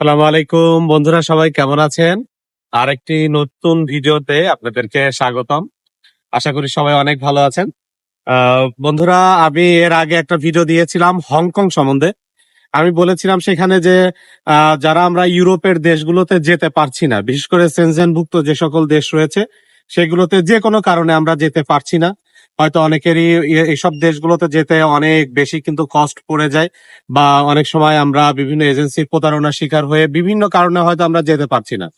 সালাম আলাইকুম বন্ধুরা, সবাই কেমন আছেন? আর একটি নতুন ভিডিওতে আপনাদেরকে স্বাগতম। আশা করি সবাই অনেক ভালো আছেন। বন্ধুরা, আমি এর আগে একটা ভিডিও দিয়েছিলাম হংকং সম্বন্ধে। আমি বলেছিলাম সেখানে যে যারা আমরা ইউরোপের দেশগুলোতে যেতে পারছি না, বিশেষ করে সেনজেনভুক্ত যে সকল দেশ রয়েছে, সেগুলোতে যে কোনো কারণে আমরা যেতে পারছি না। হয়তো অনেকেরই এইসব দেশগুলোতে যেতে অনেক বেশি কিন্তু কষ্ট পড়ে যায় বা অনেক সময় আমরা বিভিন্ন এজেন্সির প্রতারণার শিকার হয়ে বিভিন্ন কারণে হয়তো আমরা যেতে পারছি না।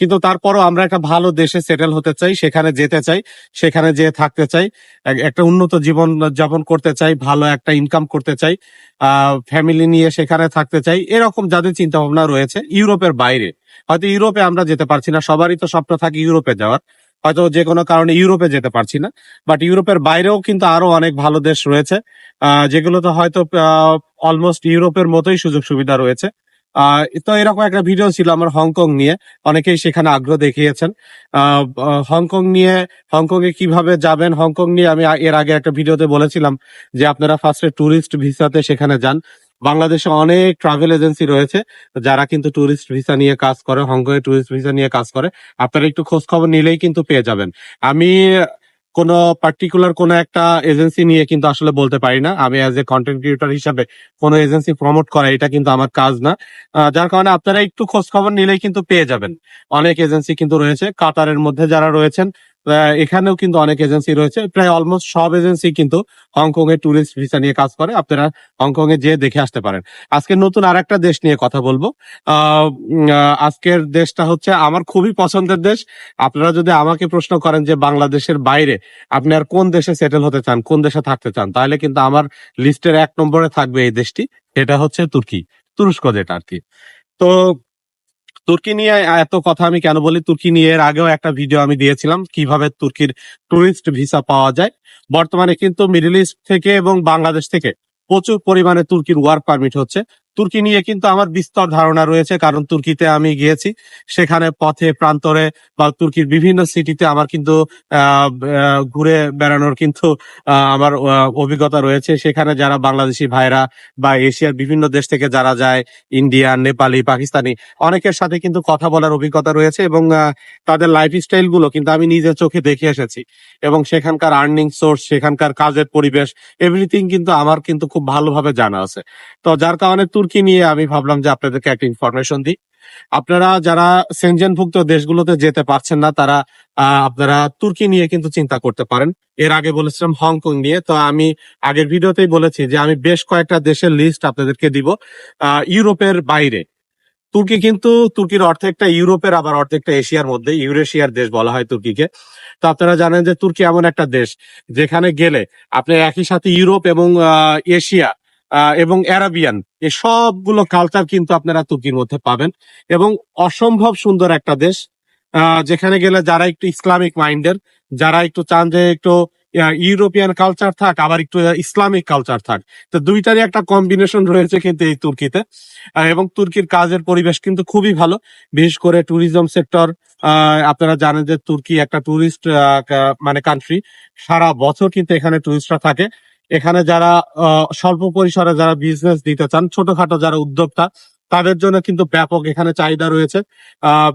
কিন্তু তারপরও আমরা একটা ভালো দেশে সেটেল হতে চাই, সেখানে যেতে চাই, সেখানে যেয়ে থাকতে চাই একটা উন্নত জীবন যাপন করতে চাই, ভালো একটা ইনকাম করতে চাই ফ্যামিলি নিয়ে সেখানে থাকতে চাই, এরকম যাদের চিন্তা ভাবনা রয়েছে ইউরোপের বাইরে। হয়তো ইউরোপে আমরা যেতে পারছি না, সবারই তো স্বপ্ন থাকে ইউরোপে যাওয়ার। হয়তো যে কোনো কারণে ইউরোপে যেতে পারছি না বাট ইউরোপের বাইরেও কিন্তু আরও অনেক ভালো দেশ রয়েছে যেগুলোতে হয়তো অলমোস্ট ইউরোপের মতোই সুযোগ সুবিধা রয়েছে। তো এরকম একটা ভিডিও ছিল আমার হংকং নিয়ে, অনেকেই সেখানে আগ্রহ দেখিয়েছেন। হংকং নিয়ে হংকং এ কীভাবে যাবেন, হংকং নিয়ে আমি এর আগে একটা ভিডিওতে বলেছিলাম যে আপনারা ফার্স্টে ট্যুরিস্ট ভিসাতে সেখানে যান। বাংলাদেশে অনেক ট্রাভেল এজেন্সি রয়েছে যারা কিন্তু ট্যুরিস্ট ভিসা নিয়ে কাজ করে হংকং এ ট্যুরিস্ট ভিসা নিয়ে কাজ করে। আপনারা একটু খোঁজ খবর নিলেই কিন্তু পেয়ে যাবেন। আমি কোনো পার্টিকুলার কোনো একটা এজেন্সি নিয়ে কিন্তু আসলে বলতে পারি না। আমি অ্যাজ এ কন্টেন্ট ক্রিয়েটর হিসাবে কোনো এজেন্সি প্রমোট করা এটা কিন্তু আমার কাজ না। যার কারণে আপনারা একটু খোঁজ খবর নিলেই কিন্তু পেয়ে যাবেন। অনেক এজেন্সি কিন্তু রয়েছে। কাতারের মধ্যে যারা রয়েছেন এখানেও কিন্তু অনেক এজেন্সি রয়েছে। প্রায় অলমোস্ট সব এজেন্সি কিন্তু হংকং এর ট্যুরিস্ট ভিসা নিয়ে কাজ করে। আপনারা হংকং এ যেয়ে দেখে আসতে পারেন। আজকে নতুন আর একটা দেশ নিয়ে কথা বলব। আজকের দেশটা হচ্ছে আমার খুবই পছন্দের দেশ। আপনারা যদি আমাকে প্রশ্ন করেন যে বাংলাদেশের বাইরে আপনি আর কোন দেশে সেটেল হতে চান, কোন দেশে থাকতে চান, তাহলে কিন্তু আমার লিস্টের এক নম্বরে থাকবে এই দেশটি। এটা হচ্ছে তুর্কি। তুরস্ক যেটা আর কি তো তুর্কি নিয়ে এত কথা আমি কেন বলি? তুর্কি নিয়ে এর আগেও একটা ভিডিও আমি দিয়েছিলাম, কীভাবে তুর্কির টুরিস্ট ভিসা পাওয়া যায়। বর্তমানে কিন্তু মিডল ইস্ট থেকে এবং বাংলাদেশ থেকে প্রচুর পরিমাণে তুর্কির ওয়ার্ক পারমিট হচ্ছে। তুর্কি নিয়ে কিন্তু আমার বিস্তর ধারণা রয়েছে, কারণ তুর্কিতে আমি গিয়েছি। সেখানে পথে, প্রান্তরে বা তুর্কির বিভিন্ন সিটিতে আমার কিন্তু ঘুরে বেড়ানোর কিন্তু আমার অভিজ্ঞতা রয়েছে। সেখানে যারা বাংলাদেশি ভাইরা বা এশিয়ার বিভিন্ন দেশ থেকে যারা যায় ইন্ডিয়ান নেপালি, পাকিস্তানি, অনেকের সাথে কিন্তু কথা বলার অভিজ্ঞতা রয়েছে এবং তাদের লাইফ স্টাইলগুলো কিন্তু আমি নিজের চোখে দেখে এসেছি। এবং সেখানকার আর্নিং সোর্স সেখানকার কাজের পরিবেশ এভরিথিং কিন্তু আমার কিন্তু খুব ভালোভাবে জানা আছে। তো যার কারণে তুর্কি নিয়ে আমি ভাবলাম যে আপনাদেরকে একটা ইনফরমেশন দিই। আপনারা যারা সেনজেনভুক্ত দেশগুলোতে যেতে পারছেন না, তারা আপনারা তুর্কি নিয়ে কিন্তু চিন্তা করতে পারেন। এর আগে বলেছিলাম হংকং নিয়ে। তো আমি আগের ভিডিওতেই বলেছি যে আমি বেশ কয়েকটা দেশের লিস্ট আপনাদেরকে দিব ইউরোপের বাইরে। তুর্কি কিন্তু তুর্কির অর্ধেকটা ইউরোপের, আবার অর্ধেকটা এশিয়ার মধ্যে, ইউরেশিয়ার দেশ বলা হয় তুর্কিকে তো আপনারা জানেন যে তুর্কি এমন একটা দেশ, যেখানে গেলে আপনি একই সাথে ইউরোপ এবং এশিয়া এবং অ্যারাবিয়ান এই সবগুলো কালচার কিন্তু আপনারা তুর্কির মধ্যে পাবেন এবং অসম্ভব সুন্দর একটা দেশ। যেখানে গেলে যারা একটু ইসলামিক মাইন্ডের, যারা একটু চান যে একটু ইউরোপিয়ান কালচার থাক, আবার একটু ইসলামিক কালচার থাক। তো দুইটারই একটা কম্বিনেশন রয়েছে কিন্তু এই তুর্কিতে। এবং তুর্কির কাজের পরিবেশ কিন্তু খুবই ভালো। বিশেষ করে ট্যুরিজম সেক্টর আপনারা জানেন যে তুর্কি একটা ট্যুরিস্ট মানে কান্ট্রি সারা বছর কিন্তু এখানে ট্যুরিস্টরা থাকে। এখানে যারা স্বল্প পরিসরে যারা বিজনেস দিতে চান, ছোটখাটো যারা উদ্যোক্তা, তাদের জন্য কিন্তু ব্যাপক এখানে চাহিদা রয়েছে।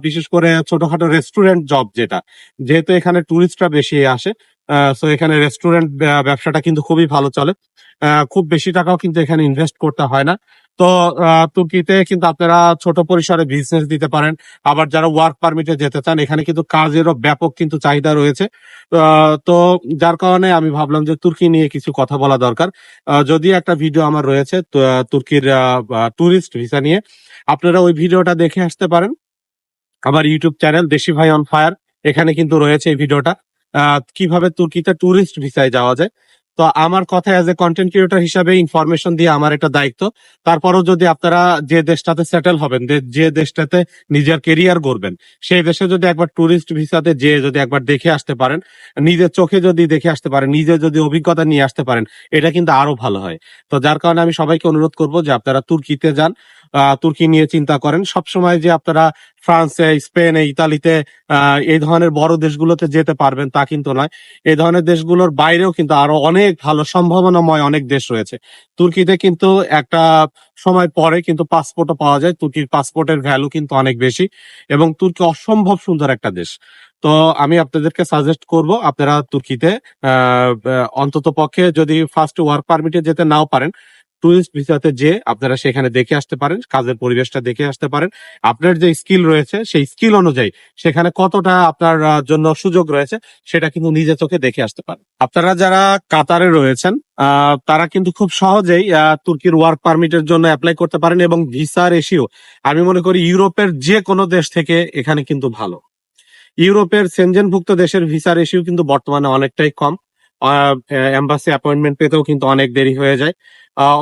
বিশেষ করে ছোটখাটো রেস্টুরেন্ট জব যেটা, যেহেতু এখানে টুরিস্টরা বেশি আসে তো এখানে রেস্টুরেন্ট ব্যবসাটা কিন্তু খুবই ভালো চলে। খুব বেশি টাকাও কিন্তু এখানে ইনভেস্ট করতে হয় না। তো তুর্কিতে কিন্তু আপনারা ছোট পরিসরে বিজনেস দিতে পারেন। আবার যারা ওয়ার্ক পারমিটে যেতে চান, এখানে কিন্তু কাজেরও ব্যাপক কিন্তু চাহিদা রয়েছে। তো যার কারণে আমি ভাবলাম যে তুর্কি নিয়ে কিছু কথা বলা দরকার। যদি একটা ভিডিও আমার রয়েছে তুর্কির ট্যুরিস্ট ভিসা নিয়ে, আপনারা ওই ভিডিওটা দেখে আসতে পারেন। আমার ইউটিউব চ্যানেল দেশি ভাই অন ফায়ার এখানে কিন্তু রয়েছে এই ভিডিওটা কীভাবে তুর্কিতে ট্যুরিস্ট ভিসায় যাওয়া যায়। তো আমার কথা এজ এ কন্টেন্ট ক্রিয়েটর হিসাবে ইনফরমেশন দিয়ে আমার এটা দায়িত্ব। তারপরও যদি আপনারা যে দেশটাতে সেটেল হবেন, যে- দেশটাতে নিজের কেরিয়ার গড়বেন, সেই দেশে যদি একবার ট্যুরিস্ট ভিসাতে যে যদি একবার দেখে আসতে পারেন, নিজের চোখে যদি দেখে আসতে পারেন, নিজে যদি অভিজ্ঞতা নিয়ে আসতে পারেন, এটা কিন্তু আরও ভালো হয়। তো যার কারণে আমি সবাইকে অনুরোধ করব যে আপনারা তুর্কিতে যান। তুর্কি নিয়ে চিন্তা করেন। সবসময় যে আপনারা ফ্রান্সে, স্পেনে, ইতালিতে এই ধরনের বড় দেশগুলোতে যেতে পারবেন তা কিন্তু নয়। এই ধরনের দেশগুলোর বাইরেও কিন্তু আরও অনেক ভালো সম্ভাবনাময় অনেক দেশ রয়েছে। তুর্কিতে কিন্তু একটা সময় পরে কিন্তু পাসপোর্টও পাওয়া যায়। তুর্কির পাসপোর্টের ভ্যালু কিন্তু অনেক বেশি এবং তুর্কি অসম্ভব সুন্দর একটা দেশ। তো আমি আপনাদেরকে সাজেস্ট করব, আপনারা তুর্কিতে অন্তত পক্ষে যদি ফার্স্ট ওয়ার্ক পারমিটে যেতে নাও পারেন টুরিস্ট ভিসাতে যে আপনারা সেখানে দেখে আসতে পারেন, কাজের পরিবেশটা দেখে আসতে পারেন। আপনার যে স্কিল রয়েছে, সেই স্কিল অনুযায়ী সেখানে কতটা আপনার জন্য সুযোগ রয়েছে, সেটা কিন্তু নিজে চোখে দেখে আসতে পারেন। আপনারা যারা কাতারে রয়েছেন তারা কিন্তু খুব সহজেই তুর্কির ওয়ার্ক পারমিটের জন্য অ্যাপ্লাই করতে পারেন এবং ভিসা রেশিও আমি মনে করি ইউরোপের যে কোনো দেশ থেকে এখানে কিন্তু ভালো। ইউরোপের সেনজেনভুক্ত দেশের ভিসা রেশিও কিন্তু বর্তমানে অনেকটাই কম। এম্বাসি অ্যাপয়েন্টমেন্ট পেতেও কিন্তু অনেক দেরি হয়ে যায়।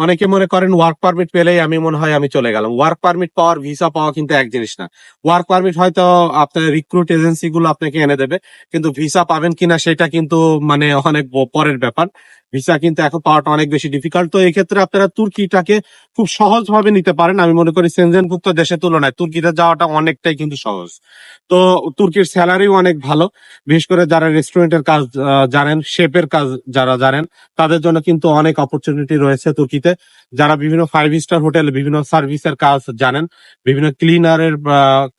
অনেকে মনে করেন ওয়ার্ক পারমিট পেলেই আমি মনে হয় আমি চলে গেলাম। ওয়ার্ক পারমিট পাওয়ার ভিসা পাওয়া কিন্তু এক জিনিস না। ওয়ার্ক পারমিট হয়তো আপনার রিক্রুট এজেন্সি গুলো আপনাকে এনে দেবে, কিন্তু ভিসা পাবেন কিনা সেটা কিন্তু মানে অনেক পরের ব্যাপার। ভিসা কিন্তু এখন পাওয়াটা অনেক বেশি ডিফিকাল্ট তো এই ক্ষেত্রে আপনারা তুর্কিটাকে খুব সহজ ভাবে নিতে পারেন। আমি মনে করি সেনজেনভুক্ত দেশের তুলনায় তুর্কিতে যাওয়াটা অনেকটাই কিন্তু সহজ। তো তুর্কির স্যালারিও অনেক ভালো। বিশেষ করে যারা রেস্টুরেন্টের কাজ জানেন শেপের কাজ যারা জানেন, তাদের জন্য কিন্তু অনেক অপরচুনিটি রয়েছে তুর্কিতে যারা বিভিন্ন ফাইভ স্টার হোটেল বিভিন্ন সার্ভিসের কাজ জানেন, বিভিন্ন ক্লিনারের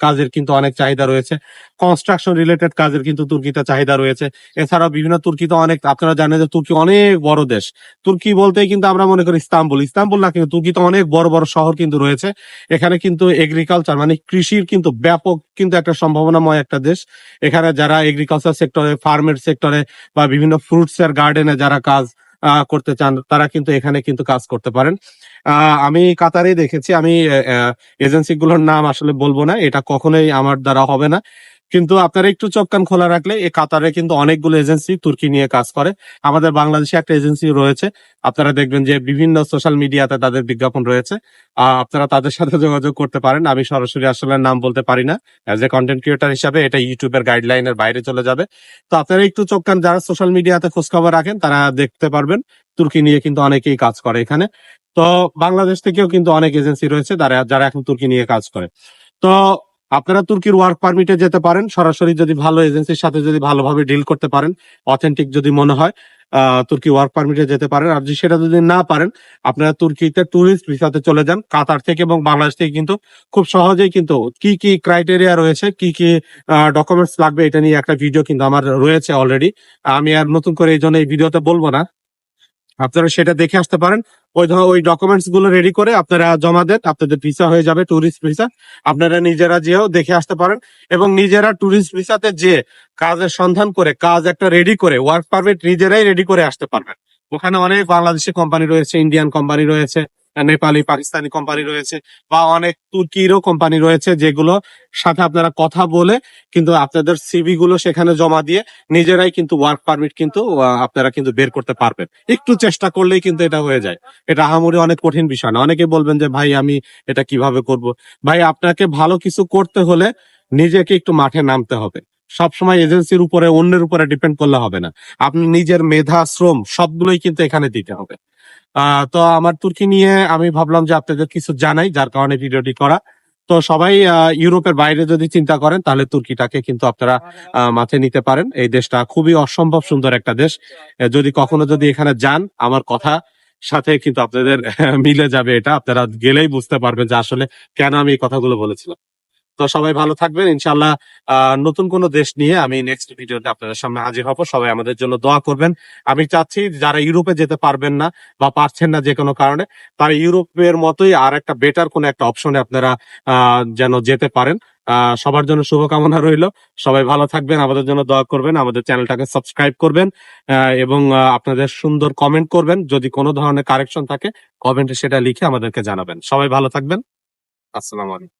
কাজের কিন্তু অনেক চাহিদা রয়েছে। কনস্ট্রাকশন রিলেটেড কাজের কিন্তু তুর্কিতে চাহিদা রয়েছে। এছাড়াও বিভিন্ন তুর্কিতে অনেক, আপনারা জানেন যে তুর্কি অনেক বড় দেশ। তুর্কি বলতেই কিন্তু আমরা মনে করি ইস্তাম্বুল। ইস্তাম্বুল না কিন্তু তুর্কিতে অনেক বড় বড় শহর কিন্তু রয়েছে। এখানে কিন্তু এগ্রিকালচার মানে কৃষির কিন্তু ব্যাপক কিন্তু একটা সম্ভাবনাময় একটা দেশ। এখানে যারা এগ্রিকালচার সেক্টরে ফার্মের সেক্টরে বা বিভিন্ন ফ্রুটস এর গার্ডেনে যারা কাজ করতে চান, তারা কিন্তু এখানে কিন্তু কাজ করতে পারেন। আমি কাতারে দেখেছি, আমি এজেন্সি গুলোর নাম আসলে বলব না, এটা কখনোই আমার দ্বারা হবে না। কিন্তু আপনারা একটু চোখ কান খোলা রাখলে এই কাতারে কিন্তু অনেকগুলো এজেন্সি তুর্কি নিয়ে কাজ করে। আমাদের বাংলাদেশে একটা এজেন্সি রয়েছে। আপনারা দেখবেন যে বিভিন্ন সোশ্যাল মিডিয়াতে তাদের বিজ্ঞাপন রয়েছে। আপনারা তাদের সাথে যোগাযোগ করতে পারেন। আমি সরাসরি আসলে নাম বলতে পারি না। অ্যাজ এ কন্টেন্ট ক্রিয়েটার হিসাবে এটা ইউটিউবের গাইডলাইনের বাইরে চলে যাবে। তো আপনারা একটু চোখ কান, যারা সোশ্যাল মিডিয়াতে খোঁজখবর রাখেন, তারা দেখতে পারবেন। তুর্কি নিয়ে কিন্তু অনেকেই কাজ করে এখানে। তো বাংলাদেশ থেকেও কিন্তু অনেক এজেন্সি রয়েছে যারা এখন তুর্কি নিয়ে কাজ করে। তো আপনারা তুর্কির ওয়ার্ক পারমিটে যেতে পারেন। সরাসরি যদি ভালো এজেন্সির সাথে যদি ভালোভাবে ডিল করতে পারেন অথেন্টিক যদি মনে হয় তুর্কি ওয়ার্ক পারমিটে যেতে পারেন। আর যদি সেটা যদি না পারেন, আপনারা তুর্কিতে ট্যুরিস্ট ভিসাতে চলে যান। কাতার থেকে এবং বাংলাদেশ থেকে কিন্তু খুব সহজেই কিন্তু কি কি ক্রাইটেরিয়া রয়েছে, কি কি ডকুমেন্টস লাগবে, এটা নিয়ে একটা ভিডিও কিন্তু আমার রয়েছে অলরেডি আমি আর নতুন করে এই জন্য এই ভিডিওতে বলব না। আপনারা সেটা দেখে আসতে পারেন। ওই ওই ডকুমেন্টসগুলো রেডি করে আপনারা জমা দেন। আপনাদের ভিসা হয়ে যাবে ট্যুরিস্ট ভিসা আপনারা নিজেরা যেও দেখে আসতে পারেন। এবং নিজেরা ট্যুরিস্ট ভিসাতে যে কাজের সন্ধান করে, কাজ একটা রেডি করে ওয়ার্ক পারমিট নিজেরাই রেডি করে আসতে পারবেন। ওখানে অনেক বাংলাদেশি কোম্পানি রয়েছে ইন্ডিয়ান কোম্পানি রয়েছে। নেপালি, পাকিস্তানি কোম্পানি রয়েছে বা অনেক তুর্কিরও কোম্পানি রয়েছে যেগুলো সাথে আপনারা কথা বলে কিন্তু আপনাদের সিভি গুলো সেখানে জমা দিয়ে নিজেরাই কিন্তু ওয়ার্ক পারমিট কিন্তু আপনারা কিন্তু বের করতে পারবেন। একটু চেষ্টা করলেই কিন্তু এটা হয়ে যায়। এটা আহামরি অনেক কঠিন বিষয় না। অনেকে বলবেন যে, ভাই, আমি এটা কীভাবে করব? ভাই, আপনাকে ভালো কিছু করতে হলে নিজেকে একটু মাঠে নামতে হবে। সবসময় এজেন্সির উপরে, অন্যের উপরে ডিপেন্ড করলে হবে না। আপনি নিজের মেধা, শ্রম সবগুলোই কিন্তু এখানে দিতে হবে। তো আমার তুর্কি নিয়ে আমি ভাবলাম যে আপনাদের কিছু জানাই, যার কারণে ভিডিওটি করা। তো সবাই ইউরোপের বাইরে যদি চিন্তা করেন, তাহলে তুর্কিটাকে কিন্তু আপনারা মাথায় নিতে পারেন। এই দেশটা খুবই অসম্ভব সুন্দর একটা দেশ। যদি কখনো যদি এখানে যান, আমার কথা সাথে কিন্তু আপনাদের মিলে যাবে এটা। আপনারা গেলেই বুঝতে পারবেন যে আসলে কেন আমি এই কথাগুলো বলেছিলাম। তো সবাই ভালো থাকবেন। ইনশাল্লাহ নতুন কোনো দেশ নিয়ে আমি নেক্সট ভিডিওতে আপনাদের সামনে হাজির হব। সবাই আমাদের জন্য দোয়া করবেন। আমি চাচ্ছি যারা ইউরোপে যেতে পারবেন না বা পারছেন না যে কোনো কারণে, তারা ইউরোপের মতোই আর একটা বেটার কোনো একটা অপশনে আপনারা যেন যেতে পারেন। সবার জন্য শুভকামনা রইল। সবাই ভালো থাকবেন, আমাদের জন্য দোয়া করবেন, আমাদের চ্যানেলটাকে সাবস্ক্রাইব করবেন এবং আপনাদের সুন্দর কমেন্ট করবেন। যদি কোনো ধরনের কারেকশন থাকে কমেন্টে সেটা লিখে আমাদেরকে জানাবেন। সবাই ভালো থাকবেন। আসসালামু আলাইকুম।